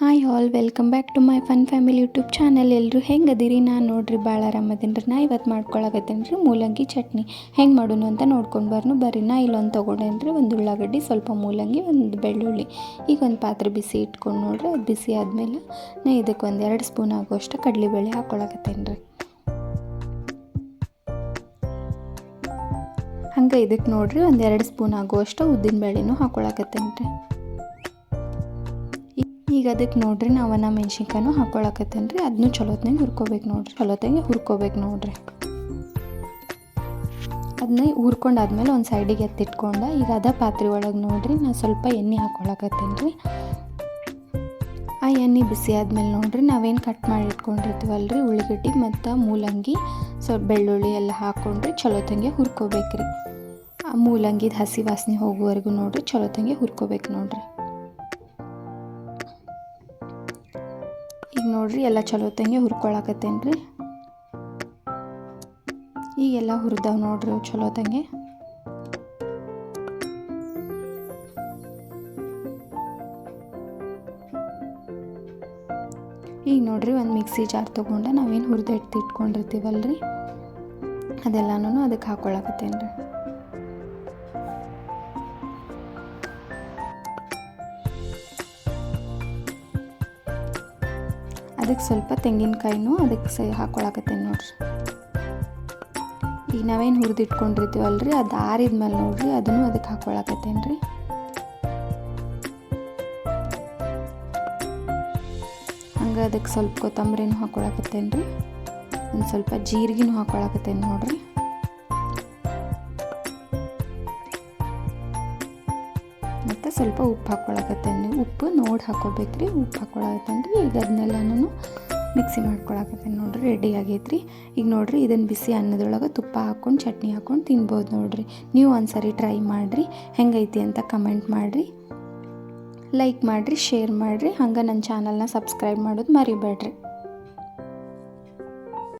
Hi all welcome back to my fun family YouTube channel ಎಲ್ಲರೂ ಹೆಂಗೆ ಅದೀರಿ ನಾನು ನೋಡ್ರಿ ಭಾಳ ಆರಾಮದೇನ್ರಿ ನಾ ಇವತ್ತು ಮಾಡ್ಕೊಳಕತ್ತೇನ್ರಿ ಮೂಲಂಗಿ ಚಟ್ನಿ. ಹೆಂಗೆ ಮಾಡೋಣ ಅಂತ ನೋಡ್ಕೊಂಡು ಬರ್ನು. ಬರ್ರಿ, ನಾ ಇಲ್ಲೊಂದು ತೊಗೊಂಡೇನು ರೀ ಒಂದು ಉಳ್ಳಾಗಡ್ಡಿ, ಸ್ವಲ್ಪ ಮೂಲಂಗಿ, ಒಂದು ಬೆಳ್ಳುಳ್ಳಿ. ಈಗ ಒಂದು ಪಾತ್ರೆ ಬಿಸಿ ಇಟ್ಕೊಂಡು ನೋಡ್ರಿ. ಅದು ಬಿಸಿ ಆದಮೇಲೆ ನಾ ಇದಕ್ಕೆ ಒಂದು ಎರಡು ಸ್ಪೂನ್ ಆಗುವಷ್ಟು ಕಡಲೆಬೇಳೆ ಬೇಳೆ ರೀ ಹಂಗೆ ಇದಕ್ಕೆ ನೋಡ್ರಿ, ಒಂದು ಎರಡು ಸ್ಪೂನ್ ಆಗುವಷ್ಟು ಉದ್ದಿನ ಬೇಳೆನೂ ರೀ ಈಗ ಅದಕ್ಕೆ ನೋಡ್ರಿ ನಾವು ಅವನ ಮೆಣ್ಸಿನ್ಕಾನು ಹಾಕ್ಕೊಳಕತ್ತೇನೆ ರೀ ಅದನ್ನು ಚಲೋತ್ನಾಗ ಹುರ್ಕೋಬೇಕು ನೋಡ್ರಿ. ಚಲೋತ್ನಾಗೆ ಹುರ್ಕೋಬೇಕು ನೋಡ್ರಿ. ಅದನ್ನ ಹುರ್ಕೊಂಡಾದ್ಮೇಲೆ ಒಂದು ಸೈಡಿಗೆ ಎತ್ತಿಟ್ಕೊಂಡ ಈಗ ಅದ ಪಾತ್ರೆ ಒಳಗೆ ನೋಡ್ರಿ ನಾನು ಸ್ವಲ್ಪ ಎಣ್ಣೆ ಹಾಕ್ಕೊಳಕತ್ತೇನೆ ರೀ ಆ ಎಣ್ಣೆ ಬಿಸಿ ಆದಮೇಲೆ ನೋಡ್ರಿ ನಾವೇನು ಕಟ್ ಮಾಡಿ ಇಟ್ಕೊಂಡಿರ್ತೀವಲ್ಲ ರೀ ಉಳ್ಳಿಗಡ್ಡಿ ಮತ್ತು ಮೂಲಂಗಿ, ಸ್ವಲ್ಪ ಬೆಳ್ಳುಳ್ಳಿ ಎಲ್ಲ ಹಾಕ್ಕೊಂಡ್ರಿ ಚಲೋತ್ತಂಗೆ ಹುರ್ಕೋಬೇಕ್ರಿ. ಆ ಮೂಲಂಗಿದ ಹಸಿ ವಾಸನೆ ಹೋಗುವವರೆಗೂ ನೋಡ್ರಿ ಚಲೋತ್ತಂಗೆ ಹುರ್ಕೋಬೇಕು ನೋಡ್ರಿ. ನೋಡ್ರಿ ಎಲ್ಲ ಚಲೋತ್ತಂಗೆ ಹುರ್ಕೊಳಕತ್ತೇನೆ ರೀ ಈಗೆಲ್ಲ ಹುರಿದವ್ ನೋಡ್ರಿ ಚಲೋತ್ತಂಗೆ ಈಗ ನೋಡ್ರಿ ಒಂದು ಮಿಕ್ಸಿ ಜಾರ್ ತೊಗೊಂಡು ನಾವೇನು ಹುರಿದಿಟ್ಟು ಇಟ್ಕೊಂಡಿರ್ತೀವಲ್ರಿ? ಅದೆಲ್ಲನೂ ಅದಕ್ಕೆ ಹಾಕ್ಕೊಳಕತ್ತೇನೆ ರೀ ಅದಕ್ಕೆ ಸ್ವಲ್ಪ ತೆಂಗಿನಕಾಯಿನೂ ಅದಕ್ಕೆ ಸೈ ಹಾಕ್ಕೊಳಕತ್ತೇನೆ ನೋಡ್ರಿ. ಈಗ ನಾವೇನು ಹುರಿದಿಟ್ಕೊಂಡಿರ್ತೀವಲ್ಲ ರೀ ಅದು ಆರಿದ್ಮೇಲೆ ನೋಡ್ರಿ, ಅದನ್ನು ಅದಕ್ಕೆ ಹಾಕ್ಕೊಳಕತ್ತೇನೆ ರೀ. ಹಂಗೆ ಅದಕ್ಕೆ ಸ್ವಲ್ಪ ಕೊತ್ತಂಬರಿನೂ ಹಾಕ್ಕೊಳಕತ್ತೇನೆ ರೀ. ಒಂದು ಸ್ವಲ್ಪ ಜೀರಿಗೆನೂ ಹಾಕ್ಕೊಳಕತ್ತೇನೆ ನೋಡ್ರಿ. ಮತ್ತು ಸ್ವಲ್ಪ ಉಪ್ಪು ಹಾಕ್ಕೊಳಕತ್ತೇನೆ ಉಪ್ಪು ನೋಡಿ ಹಾಕ್ಕೋಬೇಕ್ರಿ ಉಪ್ಪು ಹಾಕ್ಕೊಳಕತ್ತೀನಿ ಈಗ ಅದನ್ನೆಲ್ಲನೂ ಮಿಕ್ಸಿ ಮಾಡ್ಕೊಳಕತ್ತೇನೆ ನೋಡ್ರಿ, ರೆಡಿ ಆಗೈತ್ರಿ. ಈಗ ನೋಡ್ರಿ ಇದನ್ನು ಬಿಸಿ ಅನ್ನದೊಳಗೆ ತುಪ್ಪ ಹಾಕ್ಕೊಂಡು, ಚಟ್ನಿ ಹಾಕ್ಕೊಂಡು ತಿನ್ಬೋದು ನೋಡ್ರಿ. ನೀವು ಒಂದ್ಸರಿ ಟ್ರೈ ಮಾಡಿರಿ. ಹೆಂಗೈತಿ ಅಂತ ಕಮೆಂಟ್ ಮಾಡಿರಿ. ಲೈಕ್ ಮಾಡಿರಿ, ಶೇರ್ ಮಾಡಿರಿ. ಹಂಗೆ ನನ್ನ ಚಾನಲ್ನ ಸಬ್ಸ್ಕ್ರೈಬ್ ಮಾಡೋದು ಮರಿಬೇಡ್ರಿ.